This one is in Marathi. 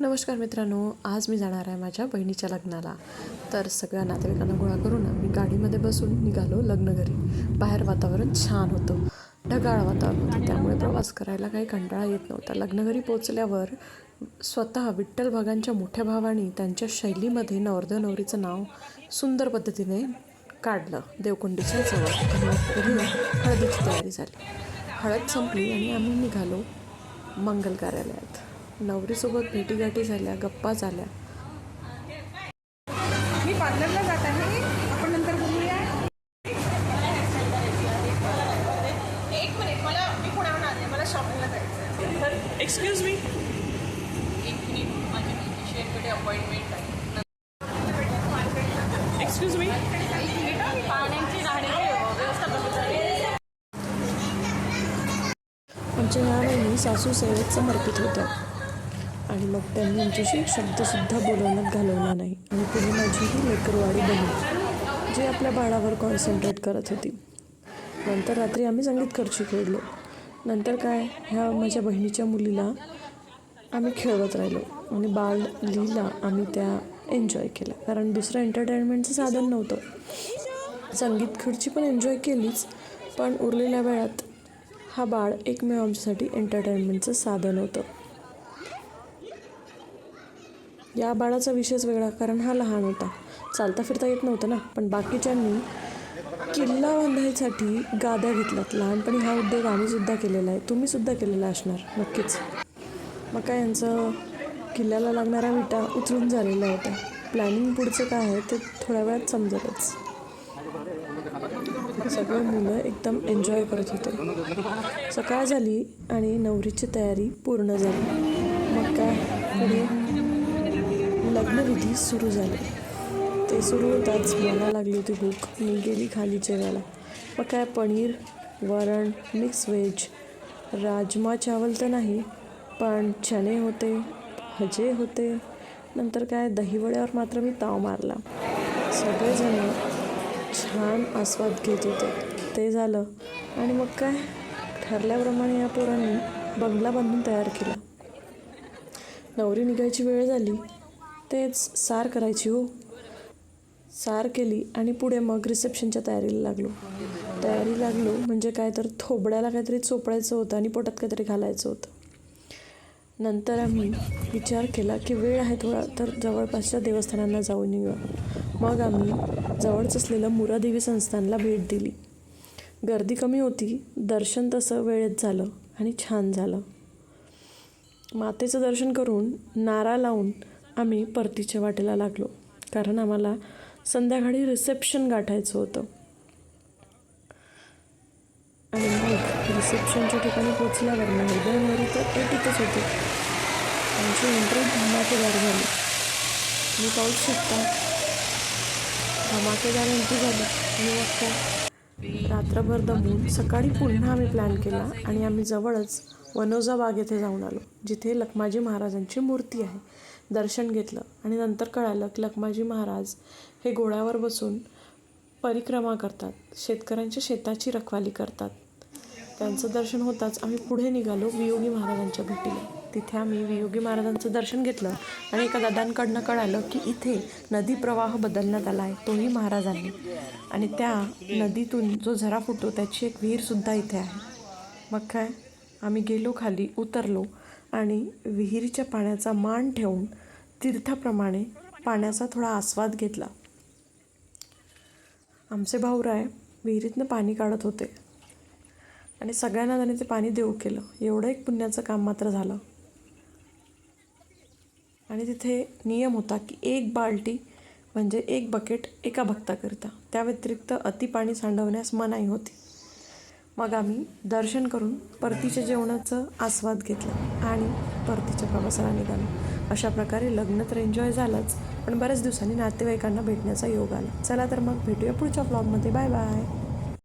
नमस्कार मित्रांनो आज मी जाणार आहे माझ्या बहिणीच्या लग्नाला. तर सगळ्या नातेवाईकांना गोळा करून मी गाडीमध्ये बसून निघालो लग्न घरी. बाहेर वातावरण छान होतं. ढगाळ वातावरण होतं. त्यामुळे प्रवास करायला काही कंटाळा येत नव्हता. लग्नघरी पोचल्यावर स्वतः विठ्ठल भगांच्या मोठ्या भावाने त्यांच्या शैलीमध्ये नवरदेव नवरीचं नाव सुंदर पद्धतीने काढलं. देवकुंडीच्या जवळ हळदीची तयारी झाली. हळद संपली आणि आम्ही निघालो मंगल कार्यालयात. नवरीसोबत भेटीगाठी झाल्या गप्पा झाल्या. मी पार्लरला जात आहे. आपण नंतर बोलूया. एक मिनिट मला मी पुण्याहून आले. मला शॉपिंगला जायचं आहे एक्सक्यूज मी एक मिनिट. माझी ब्युटिशियनकडे अपॉइंटमेंट आहे. एक्सक्यूज मी पाण्याची राहण्याची व्यवस्था आमच्या ह्या सासू सेवेत समर्पित होत्या आणि मग त्यांनी आमच्याशी शब्दसुद्धा बोलवण्यात घालवला नाही. आणि पुढे माझी ही लेकरवाडी बनली जे आपल्या बाळावर कॉन्सन्ट्रेट करत होती. नंतर रात्री आम्ही संगीत खर्ची खेळलो. नंतर काय ह्या माझ्या बहिणीच्या मुलीला आम्ही खेळवत राहिलो. आणि बाळ लीला आम्ही त्या एन्जॉय केल्या. कारण दुसरं एंटरटेनमेंटचं साधन नव्हतं. संगीत खुर्ची पण एन्जॉय केलीच पण उरलेल्या वेळात हा बाळ एकमेव आमच्यासाठी एंटरटेनमेंटचं साधन होतं. या बाळाचा विषयच वेगळा कारण हा लहान होता. चालता फिरता येत नव्हतं ना पण बाकीच्यांनी किल्ला बांधायसाठी गाद्या घेतल्यात. लहानपणी हा उद्योग आम्हीसुद्धा केलेला आहे. तुम्हीसुद्धा केलेला असणार नक्कीच. मग काय यांचं किल्ल्याला लागणाऱ्या विटा उचलून झालेल्या होत्या. प्लॅनिंग पुढचं काय आहे ते थोड्या वेळात समजतच सगळे मुलं एकदम एन्जॉय करत होते. सकाळ झाली आणि नवरीची तयारी पूर्ण झाली. मग काय पुढे लग्नविधी सुरू झाले. ते सुरू होताच मला लागली होती भूक. मी गेली खाली जेवायला मग काय पनीर वरण मिक्स व्हेज राजमा चावल तर नाही पण चणे होते भजे होते. नंतर काय दहीवड्यावर मात्र मी ताव मारला. सगळेजण छान आस्वाद घेत होते. ते झालं. आणि मग काय ठरल्याप्रमाणे या पोरांनी बंगला बांधून तयार केला. नवरी निघायची वेळ झाली. तेच सार करायची हो. सार केली आणि पुढे मग रिसेप्शनच्या तयारीला लागलो. तयारी लागलो म्हणजे काय तर थोबड्याला काहीतरी चोपडायचं होतं आणि पोटात काहीतरी घालायचं होतं. नंतर आम्ही विचार केला की वेळ आहे थोडा तर जवळपासच्या देवस्थानांना जाऊन येऊया. मग आम्ही जवळच असलेलं मुरादेवी संस्थानला भेट दिली. गर्दी कमी होती दर्शन तसं वेळेत झालं आणि छान झालं. मातेचं दर्शन करून नारा लावून आम्ही परतीच्या वाटेला लागलो कारण आम्हाला संध्याकाळी रिसेप्शन गाठायचं होतं. आणि मग रिसेप्शनच्या ठिकाणी पोचल्यावर नवरदेवनवरी तर एक होती. होते एंट्री धमाकेदार झाली. मी पाहूच शकता धमाकेदार एंट्री झाली. आणि मग काय? रात्रभर दमून सकाळी पुन्हा आम्ही प्लॅन केला आणि आम्ही जवळच वनोजा बाग येथे जाऊन आलो जिथे लखमाजी महाराजांची मूर्ती आहे. दर्शन घेतलं आणि नंतर कळालं की लखमाजी महाराज हे घोड्यावर बसून परिक्रमा करतात शेतकऱ्यांच्या शेताची रखवाली करतात. त्यांचं दर्शन होताच आम्ही पुढे निघालो वियोगी महाराजांच्या भेटीला. तिथे आम्ही वियोगी महाराजांचं दर्शन घेतलं आणि एका दादांकडनं कळालं की इथे नदी प्रवाह बदलण्यात आला आहे तोही महाराजांनी. आणि त्या नदीतून जो झरा फुटतो त्याची एक विहीरसुद्धा इथे आहे. मग काय? आम्ही गेलो खाली उतरलो आणि विहिरीच्या पाण्याचा मान ठेवून तीर्थाप्रमाणे पाण्याचा थोडा आस्वाद घेतला. आमचे भाऊराय विहिरीतनं पाणी काढत होते. आणि सगळ्यांना त्याने ते पाणी देऊ केलं. एवढं एक पुण्याचं काम मात्र झालं. आणि तिथे नियम होता की एक बाल्टी म्हणजे एक बकेट एका भक्ताकरिता. त्या व्यतिरिक्त अति पाणी सांडवण्यास मनाई होती. मग आम्ही दर्शन करून परतीच्या जेवणाचं आस्वाद घेतला आणि परतीच्या प्रवासाला निघालो. अशा प्रकारे लग्न तर एन्जॉय झालंच पण बऱ्याच दिवसांनी नातेवाईकांना भेटण्याचा योग आला. चला तर मग भेटूया पुढच्या ब्लॉगमध्ये बाय बाय